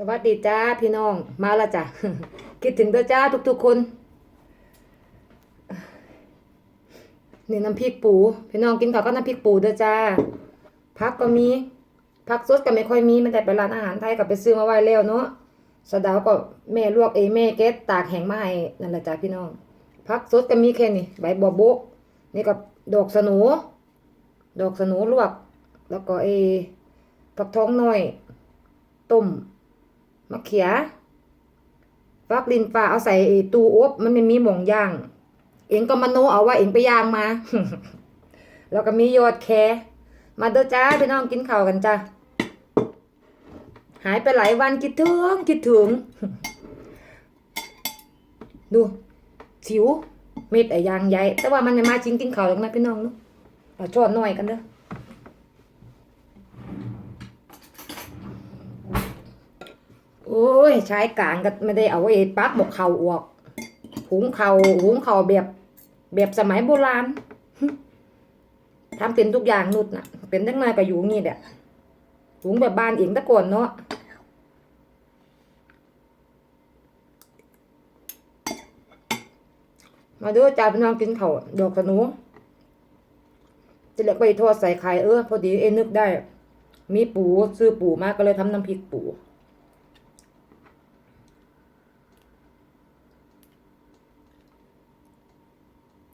สวัสดีจ้าพี่น้อง มาละจ้ะ คิดถึงเด้อจ้าทุกๆคน นี่น้ำพริกปู พี่น้องกินข้าวก็น้ำพริกปูเด้อจ้าผักก็มีผักสดก็ไม่ค่อยมีมันแต่ไปร้านอาหารไทยก็ไปซื้อมาไว้แล้วเนาะสะดาวก็แม่ลวกเองแม่เก็ตตากแห้งมาให้นั่นแหละจ้าพี่น้องผักสดก็มีแค่นี้ใบบัวบกนี่ก็ดอกสนูดอกสนูลวก แล้วก็เอผักท้องน้อยต้ม มะเขือฟักลินฟ้าเอาใส่ไอ้ตู้อบมันไม่มีหม่องย่าง เองก็มโนเอาว่าเองไปย่างมา แล้วก็มียอดแคมาเด้อจ้าพี่น้องกินข้าวกันจ้าหายไปหลายวันคิดถึงคิดถึง ดูสิวเม็ดไอ้ยางใหญ่ แต่ว่ามันไม่มาจริงกินข้าวหรอกนะพี่น้องเนาะเอาช้อนหน่อยกันเด้อ โอ้ยใช้กลางก็ไม่ได้เอาไอ้ปั๊บหมกเข่าออกหุงเข่าหุงเข่าแบบแบบสมัยโบราณทำเป็นทุกอย่างนุดน่ะเป็นทั้งนายก็อยู่งี้แหละหุงแบบบ้านเองตะก่อนเนาะมาดูจ่าพี่น้องกินเขาดอกขนุนจะเล็กไปทอดใส่ไข่เออพอดีเอ็นนึกได้ มีปูซื้อปูมาก็เลยทำน้ำพริกปู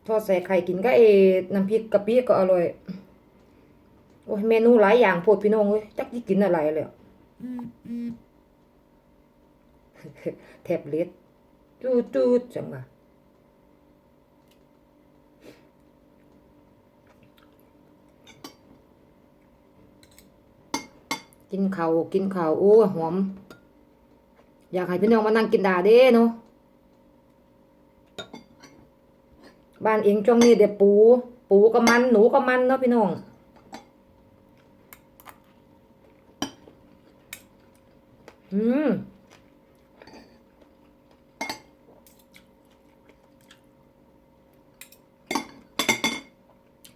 ทอดใส่ไข่กินก็เอน้ำพริกกะปิก็อร่อย โอ้ยเมนูหลายอย่างโพดพี่น้องเว้ยจักที่กินอะไรเลยแทบเล็ดจูดจูดจังวะกินข้าวกินข้าวโอ้หอม อยากให้พี่น้องมานั่งกินดาเด้เนาะ บ้านเองช่วงนี้เดี๋ยวปู ปูก็มันหนูก็มันเนาะพี่น้องอืม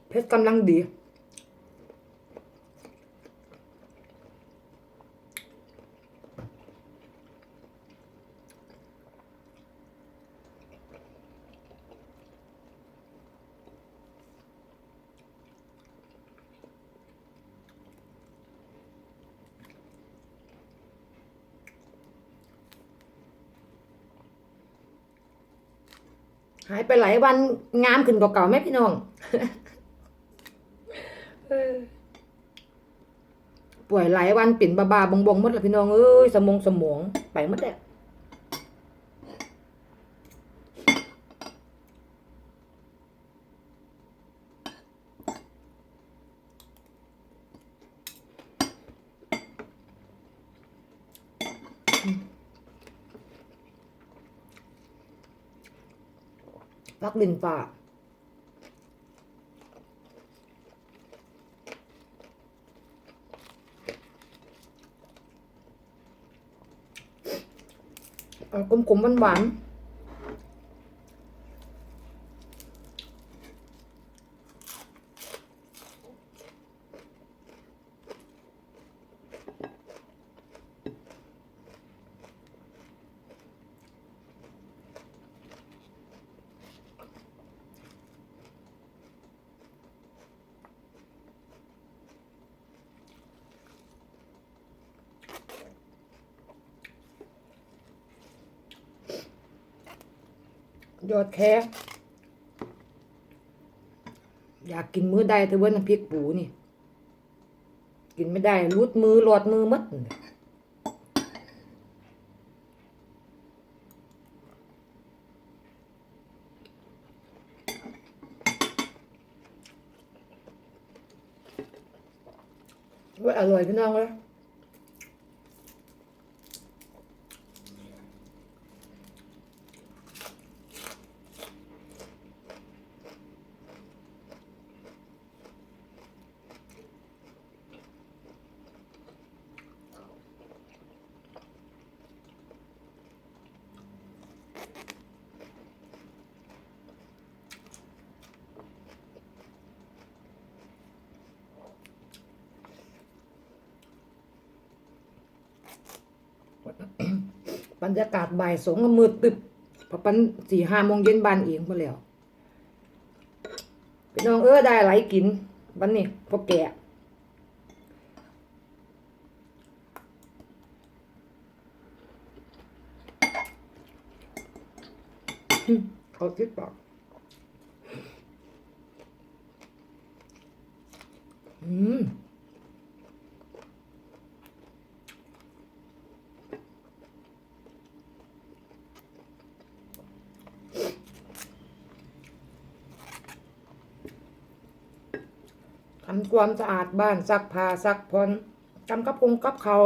เพชรกำลังดี หายไปหลายวันงามขึ้นกว่าเก่าไหมพี่น้องเออป่วยหลายวันปิ่นบาบาบงบงหมดแล้วพี่น้องเอ้ยสมองสมองไปหมดแล้ว พักดินป่ากกลมๆหวานๆ ยอดแคอยากกินมื้อใดเธอเว่าน้ำพริกปูนี่ กินไม่ได้รูดมือหลอดมือมัดว่าอร่อยพี่น้องเลย อ บรรยากาศบ่ายสองก็มืดตึบพอปันสี่ห้าโมงเย็นบานเองพอแล้วพี่น้องเออได้ไหลกินวันนี้พอแก่เขาคิดบอกอืมำความสะอาดบ้านซักผ้าซักผ่อนทำกับกงกับเขา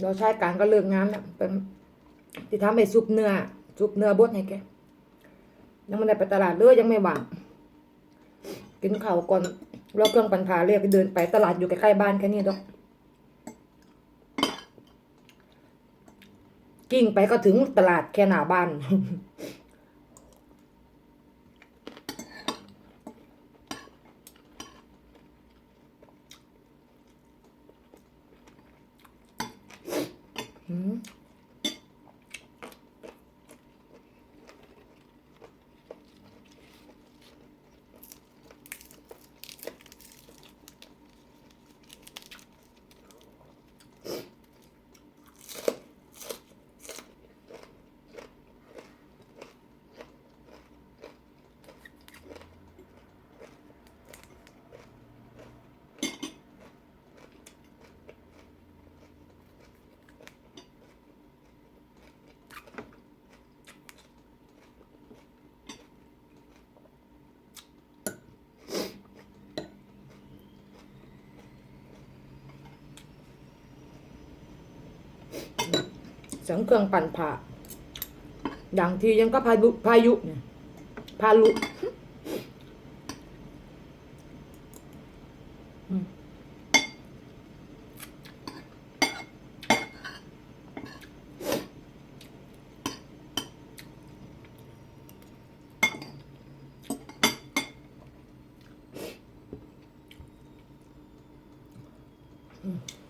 เราใช้การก็เลิกงานเป็นที่ทำให้ซุปเนื้อซุปเนื้อบดให้แกยังไม่ได้ไปตลาดเลยยังไม่ว่างกินข้าวก่อนเราเครื่องปั่นขาเรียกเดินไปตลาดอยู่ใกล้ๆบ้านแค่นี้ดอกกิ้งไปก็ถึงตลาดแค่หน้าบ้าน อื เสียงเครื่องปั่นผ่าดังทียังก็พายุพายุเนี่ยพาลุ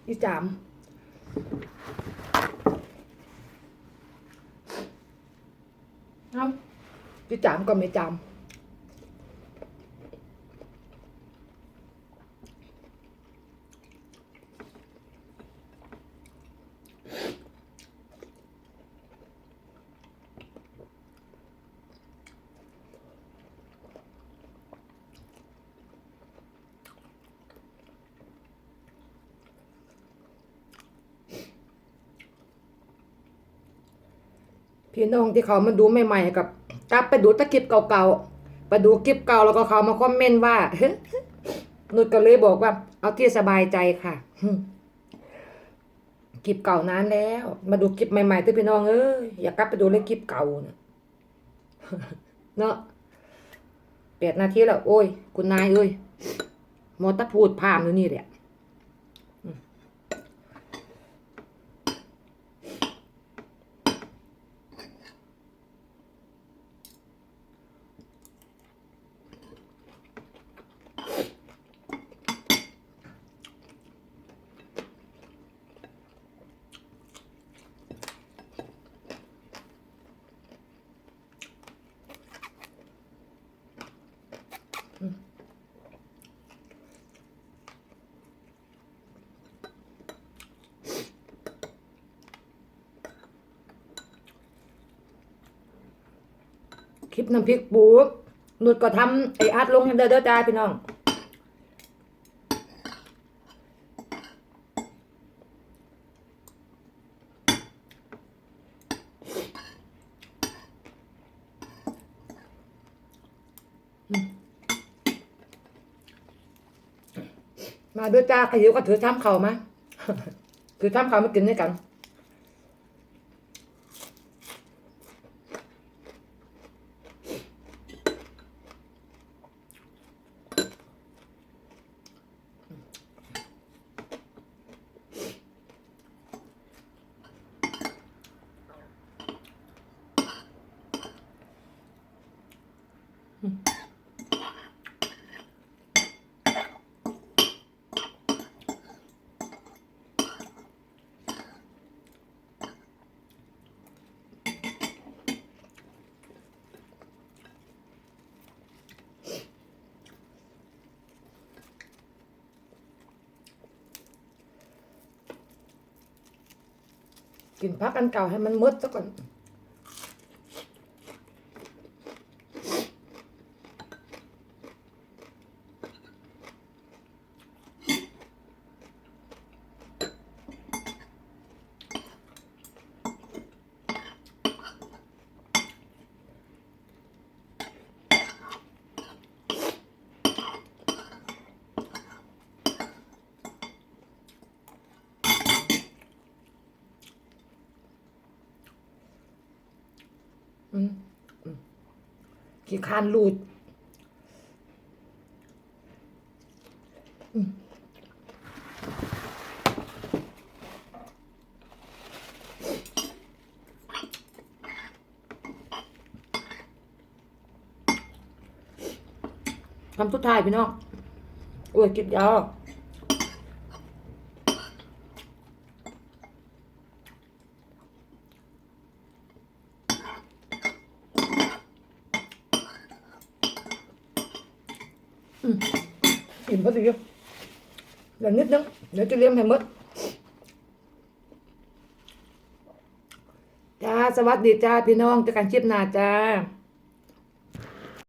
อีจาม เอ้า จะจามก็ไม่จามพี่น้องที่เขามาดูใหม่ๆกับ กลับไปดูตะคลิปเก่าๆไปดูคลิปเก่าแล้วก็เขามาคอมเมนต์ว่านุชก็เลยบอกว่า เอาที่สบายใจค่ะคลิปเก่านานแล้ว มาดูคลิปใหม่ๆที่พี่น้องเอ้ยอยากกลับไปดูเลยคลิปเก่าเนาะแปดนาทีแล้วโอ้ย คุณนายเอ้ยมอตะพูดพามอยู่นี่แหละ คลิปน้ำพริกปูนุดก็ทำไออาร์ตลงให้เด้อเด้อจ้าพี่น้อง มาด้วยจ้าขยิวก็ถือทำเข่ามา ถือทำเข่ามากินด้วยกัน กินพักอันเก่าให้มันมืดซะก่อน ขี้คานรูดคำสุดท้ายพี่น้องโอ้ยกิบยาว อืมอิ่มพอดีเดี๋ยวนิดนึงเดี๋ยวจะเลี้ยงให้หมดจ้าสวัสดีจ้าพี่น้องจะกันชิปหน้าจ้า